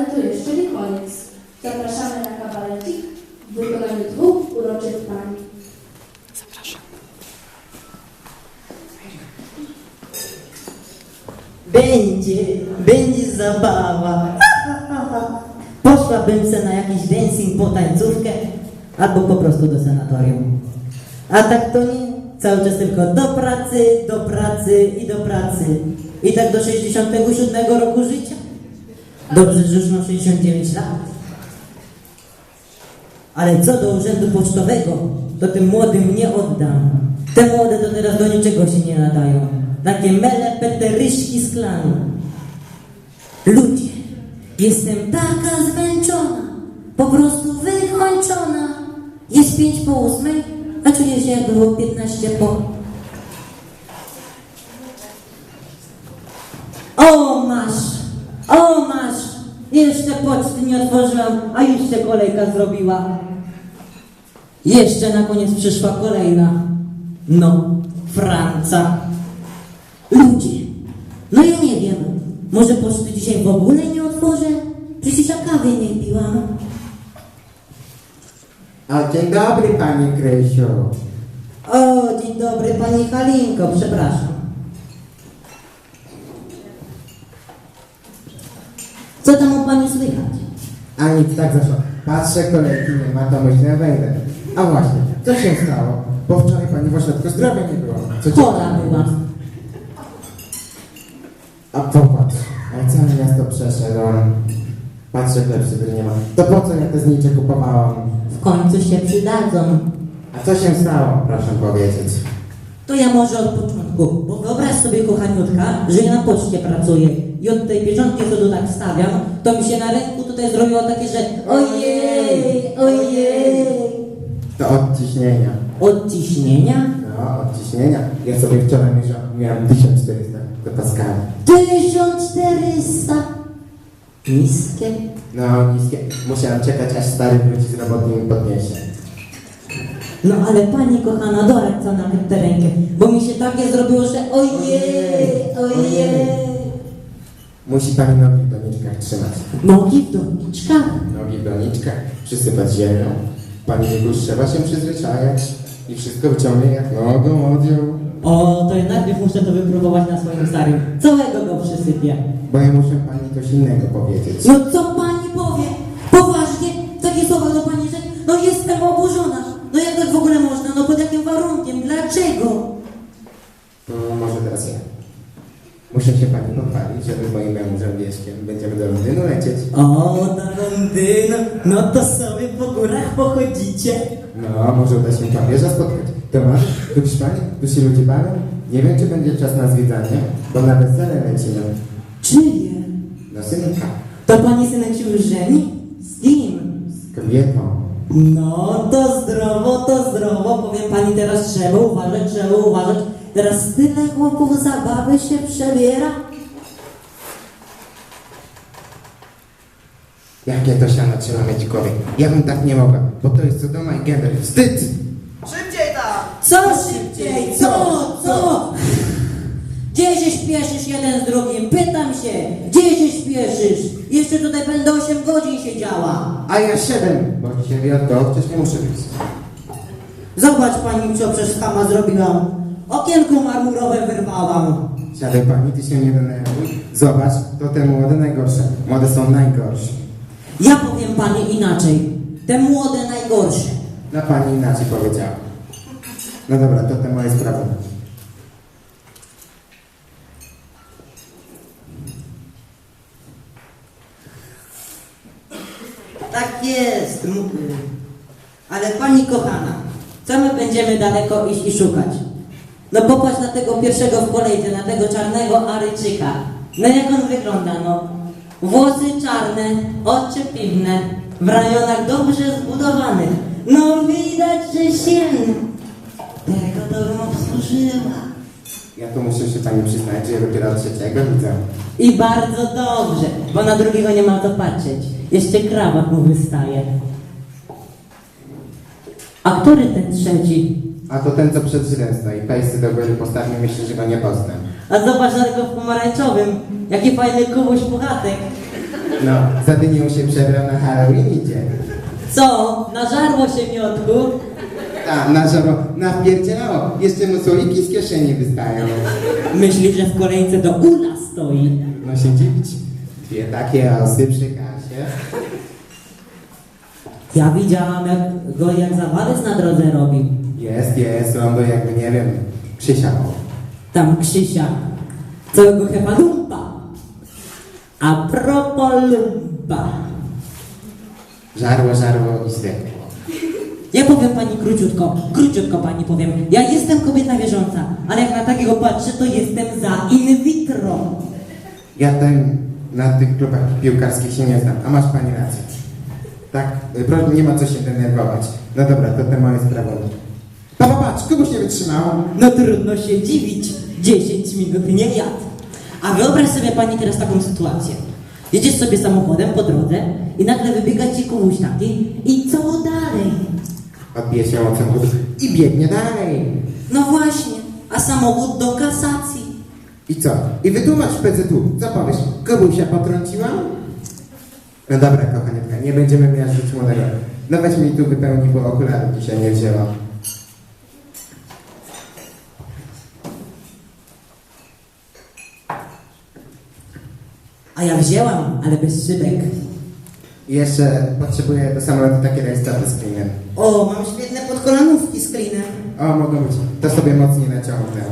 Ale to jeszcze nie koniec. Zapraszamy na kabarecik w wykonaniu dwóch uroczych pań. Będzie, będzie zabawa. Poszłabym se na jakiś dancing po tańcówkę, albo po prostu do sanatorium. A tak to nie, cały czas tylko do pracy, do pracy i do pracy. I tak do 67 roku życia. Dobrze, że już mam 69 lat. Ale co do urzędu pocztowego, to tym młodym nie oddam. Te młode to teraz do niczego się nie nadają. Takie mele peteryszki z klanu. Ludzie, jestem taka zmęczona, po prostu wykończona. Jest pięć po ósmej, a czuję się jak było 15 po. O masz, o masz, jeszcze poczty nie otworzyłam, a już się kolejka zrobiła. Jeszcze na koniec przyszła kolejna. No, Franca. Ludzie, no ja nie wiem, może poczty dzisiaj w ogóle nie otworzę? Przecież ja kawy nie piłam. O, dzień dobry, Pani Krysiu. O, dzień dobry Pani Halinko, przepraszam. Co tam u Pani słychać? A nic, tak zaszło. Patrzę, kolejki nie ma, to myślę, wejdę. A właśnie, co się stało? Bo wczoraj Pani w ośrodku zdrowia nie było. Co cię- Chora byłam. A popatrz, a całe miasto przeszedłem. Patrzę, chleb sobie nie ma. To po co ja te znicze kupowałam? W końcu się przydadzą. A co się stało, proszę powiedzieć? To ja może od początku, bo wyobraź sobie kochaniutka, że ja na poczcie pracuję i od tej pieczątki, co tu tak stawiam, to mi się na ręku tutaj zrobiło takie, że ojej, ojej. To od ciśnienia. Od ciśnienia? No, od ciśnienia. Ja sobie wczoraj mierzyłam, miałem 1400 do Pascala. 1400. Niskie. No, niskie. Musiałem czekać, aż stary wróci z roboty i podniesie. No ale pani kochana, dorać co nawet tę rękę, bo mi się takie zrobiło, że ojej, ojej. Musi pani nogi w doniczkach trzymać. Nogi w doniczkach. Nogi w doniczkach, przysypać ziemią. Pani już trzeba się przyzwyczajać. I wszystko wyciągnie jak nogą odjął. O, to ja najpierw muszę to wypróbować na swoim starym. Całego go przysypię. Bo ja muszę pani coś innego powiedzieć. No co Wieszkiem będziemy do Londynu lecieć. O, do Londynu. No to sobie po górach pochodzicie. No, może uda się papieża spotkać. Tomasz, lubisz pani? Tu się ludzie bawią? Nie wiem, czy będzie czas na zwiedzanie, bo na wesele lecimy. Czyje? Do synka. To pani synek się już żeni? Z kim? Z kobietą. No to zdrowo, to zdrowo. Powiem pani teraz trzeba uważać, trzeba uważać. Teraz tyle chłopów zabawy się przebiera. Jakie to siano trzeba mieć w głowie? Ja bym tak nie mogła, bo to jest Sodoma i Gender. Wstyd! Szybciej tam! Co szybciej? Co? Co? Gdzie się śpieszysz jeden z drugim? Pytam się, gdzie się śpieszysz? Jeszcze tutaj będę 8 godzin siedziała. A ja siedem, bo dzisiaj wyjątkowo wcześniej muszę być. Zobacz pani, co przez chama zrobiłam. Okienko marmurowe wyrwałam. Siadaj pani, ty się nie denerwuj. Zobacz, to te młode najgorsze. Młode są najgorsze. Ja powiem pani inaczej. Te młode najgorsze. No pani inaczej powiedziała. No dobra, to te moje sprawy. Tak jest. m- Ale pani kochana, co my będziemy daleko iść i szukać? No popatrz na tego pierwszego w kolejce, na tego czarnego Aryjczyka. No jak on wygląda, no? Włosy czarne, oczy piwne, w ramionach dobrze zbudowany. No widać, że silny. Tego to bym obsłużyła. Ja tu muszę się pani przyznać, że ja dopiero trzeciego widzę. I bardzo dobrze, bo na drugiego nie ma co patrzeć. Jeszcze krawat mu wystaje. A który ten trzeci? A to ten, co przed źle stoi. Pejsy do góry postawił, myślę, że go nie poznam. A zobacz na tego w pomarańczowym. Jaki fajny kubuś puchatek. No, za dynią się przebrał na Halloween idzie. Co? Nażarło się miotku? A, na żaro, napierdzielało. Jeszcze mu słoiki z kieszeni wystają. Myśli, że w kolejce do ula stoi. No się dziwić. Dwie takie osy przy kasie. Ja widziałam jak go jak zawalec na drodze robił. Jest, jest, on był jakby, nie wiem, Krzysia. Tam Krzysia. Całego chyba lumpa. A propos lumpa. Żarło, żarło i zdechło. Ja powiem pani króciutko, króciutko pani powiem. Ja jestem kobieta wierząca, ale jak na takiego patrzę, to jestem za in vitro. Ja ten, na tych klubach piłkarskich się nie znam, a masz pani rację. Tak, nie ma co się denerwować. No dobra, to te moje sprawy. No popatrz, kogoś nie wytrzymało. No trudno się dziwić. 10 minut nie jadł. A wyobraź sobie pani teraz taką sytuację. Jedziesz sobie samochodem po drodze i nagle wybiega ci komuś taki i co dalej? Odbije się od samochodu i biegnie dalej. No właśnie, a samochód do kasacji. I co? I wytłumacz PZU. Co powiesz? Kobusia potrąciłam? No dobra, kochaniutka, nie będziemy miażdżyć młodego. No weź mi tu wypełni, bo okularów dzisiaj nie wzięła. A ja wzięłam, ale bez szybek. I jeszcze potrzebuję do samolotu takie rejestry z klinem. O, mam świetne podkolanówki z klinem. O, mogą być. To sobie mocniej naciągnę.